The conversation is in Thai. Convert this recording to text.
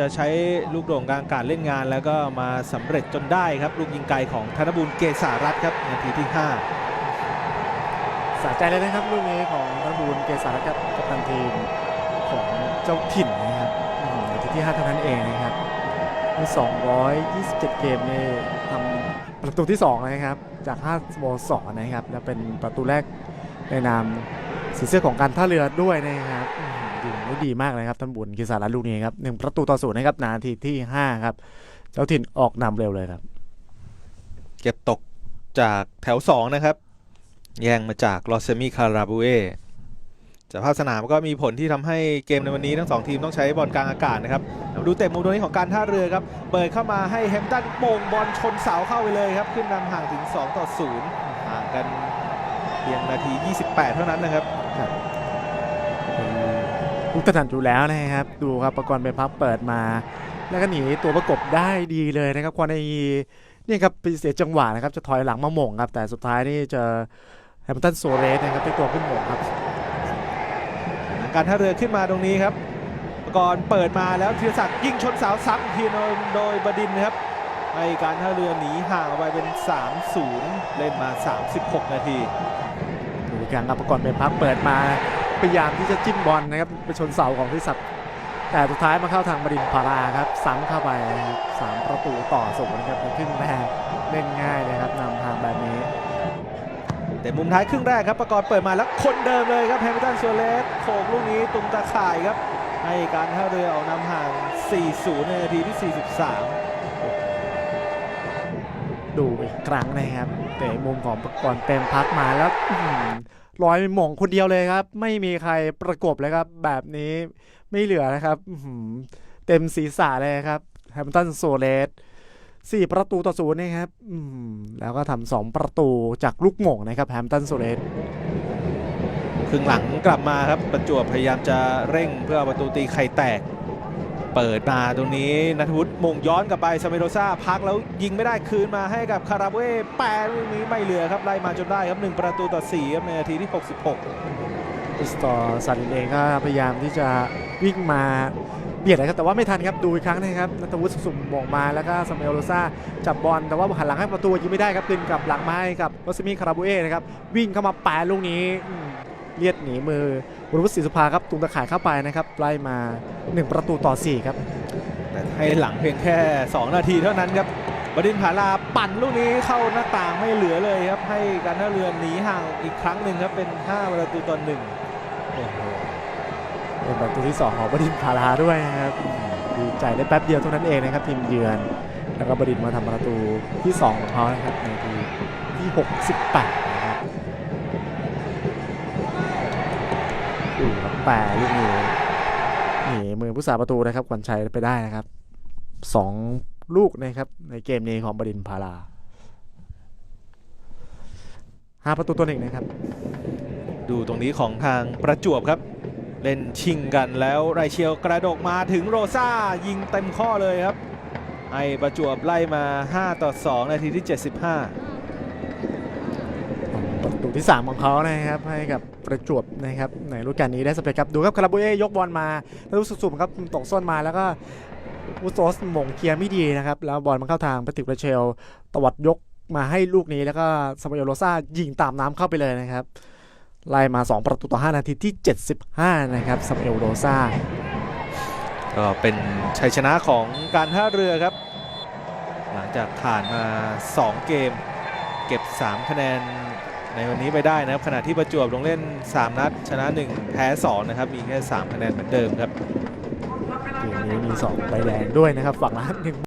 จะใช้ลูกโด่งกลางกาศเล่นงานแล้วก็มาสำเร็จจนได้ครับ ลูกยิงไกลของธนบุญเกษารัตครับนาทีที่สะใจเลยนะครับลูกนี้ของธนบูลเกษารัตครับกัปตันทีมของเจ้าถิ่นนะครับนาทีที่ 5 เท่านั้นเองนะครับใน227 เกมนี่ทำประตูที่ 2 นะครับ จาก5สโมสรนะครับ และเป็นประตูแรกในนาม สีเสื้อของการท่าเรือด้วยนะครับด้ดีมากเลยครับธนบุญเกษารัตลูกนี้ครับหนึ่งประตูต่อศูนย์นะครับนาทีที่5ครับเจ้าถิ่นออกนำเร็วเลยครับ เก็บตกจากแถว2นะครับ แย่งมาจากลอเซมิคาราบูเอจากภาพสนามก็มีผลที่ทำให้เกมในวันนี้ทั้งสองทีมต้องใช้บอลกลางอากาศนะครับมาดูเตะมุมตรงนี้ของการท่าเรือครับเปิดเข้ามาให้แฮมตันโป่งบอลชนเสาเข้าไปเลยครับ ขึ้นนำห่างถึง 2 ต่อ 0 ห่างกันเพียงนาที 28 เท่านั้นนะครับ เป็นลูกถนัดอยู่แล้วนะครับ ดูครับประกรณ์เป็นพับเปิดมา แล้วก็หนีตัวประกบได้ดีเลยนะครับควอนไอนี่ครับไปเสียจังหวะนะครับ จะถอยหลังมาหม่งครับ แต่สุดท้ายนี่เจอแฮมป์ตันโซเรสนะครับที่ตัวขึ้นหม่งครับ การท่าเรือขึ้นมาตรงนี้ครับประก่อนเปิดมาแล้วธีรศักดิ์ยิงชนเสาซ้ำอีกทีโดยโดยบดินนะครับให้การท่าเรือหนีห่างไปเป็น 3-0 เล่นมา 36 นาที ดูอีกครั้งครับประกรณ์เป็นพับเปิดมาพยายามที่จะจิ้มบอลนะครับไปชนเสาของทิศักดิ์แต่สุดท้ายมาเข้าทางบดินทร์พาราครับซ้ำเข้าไปนะครับสามประตูต่อศูนย์นะครับในครึ่งแรกเล่นง่ายเลยครับนำทางแบบนี้ แต่มุมท้ายครึ่งแรกครับประกอบเปิดมาแล้วคนเดิมเลยครับแฮมิลตันซัวเลสโขกลูกนี้ตุงตาข่ายครับ ให้การท่าเรือออกนำห่าง 4-0 ในนาทีที่ 43 ดูอีกครั้งนะครับเตะมุมของประ กรณ์เต็มพักมาแล้วร้อหือลอยหม่งคนเดียวเลยครับ ไม่มีใครประกบเลยครับ แบบนี้ไม่เหลือนะครับเต็มศีรษะเลยครับแฮมตันโซเลสสี่ประตูต่อศูนย์นะครับแล้วก็ทำสองประตูจากลูกหม่งนะครับแฮมตันโซเลสครึ่งหลังกลับมาครับประจวบพยายามจะเร่งเพื่อประตูตีไข่แตก เปิดมาตรงนี้นัทวุฒิมงย้อนกลับไปซาเมโรซาพักแล้วยิงไม่ได้คืนมาให้กับคาราเว่แปรลูกนี้ไม่เหลือครับไล่มาจนได้ครับ 1 ประตูต่อ4ครับในนาทีที่ 66อิสตอร์ซันเองก็พยายามที่จะวิ่งมาเบียดนะครับแต่ว่าไม่ทันครับดูอีกครั้งนะครับนัทวุฒิสุ่มมงมาแล้วก็ซามูเอลโรซาจับบอลแต่ว่าหันหลังให้ประตูยิงไม่ได้ครับคืนกับหลังไม้กับโรซิมีคาราบูเอนะครับวิ่งเข้ามาแปะลูกนี้ เลียดหนีมือบุรวุฒิศรีสุภาครับตุงตะข่ายเข้าไปนะครับไล่มา 1 ประตูต่อ 4 ครับแต่ให้หลังเพียงแค่ 2 นาทีเท่านั้นครับบดินทร์ผาลาปั่นลูกนี้เข้าหน้าต่างไม่เหลือเลยครับ ให้การท่าเรือหนีห่างอีกครั้งหนึ่งครับเป็น 5 ประตูต่อหนึ่งโอ้โหเป็นประตูที่ 2 ของบดินทร์พาราด้วยนะครับอืมดีใจได้แป๊บเดียวเท่านั้นเองนะครับทีมเยือน แล้วก็บดินทร์มาทำประตูที่ 2 ของเขานะครับในทีที่ 68 แปรลูกนี้นี่มือผู้สาประตูนะครับขวัญชัยไปได้นะครับสองลูกนะครับในเกมนี้ของบดินพาราห้าประตูตัวหนึ่งนะครับ ดูตรงนี้ของทางประจวบครับ เล่นชิงกันแล้วไรเชียวกระโดกมาถึงโรซ่ายิงเต็มข้อเลยครับให้ประจวบไล่มา 5 ต่อ 2 นาทีที่ 75 ประตูที่ 3 ของเขานะครับให้กับประจวบนะครับในฤดูกาลนี้ได้สำเร็จครับดูครับคาราบูเอยกบอลมาแล้วลูกสุ่มๆครับตกส้นมาแล้วก็อุโซสหม่งเคลียร์ไม่ดีนะครับแล้วบอลมันเข้าทางปฏิกรเชลตวัดยกมาให้ลูกนี้แล้วก็สมัยโรซ่ายิงตามน้ำเข้าไปเลยนะครับไล่มา 2 ประตูต่อ 5 นาทีที่ 75 นะครับสมัยโรซ่าก็เป็นชัยชนะของการท่าเรือครับ หลังจากผ่านมา 2 เกม เก็บ 3 คะแนน ในวันนี้ไปได้นะครับขณะที่ประจวบลงเล่น 3 นัด ชนะ 1 แพ้ 2 นะครับ มีแค่ 3 คะแนนเหมือนเดิมครับ เกมนี้มี2ใบแดงด้วยนะครับ ฝั่งละหนึ่ง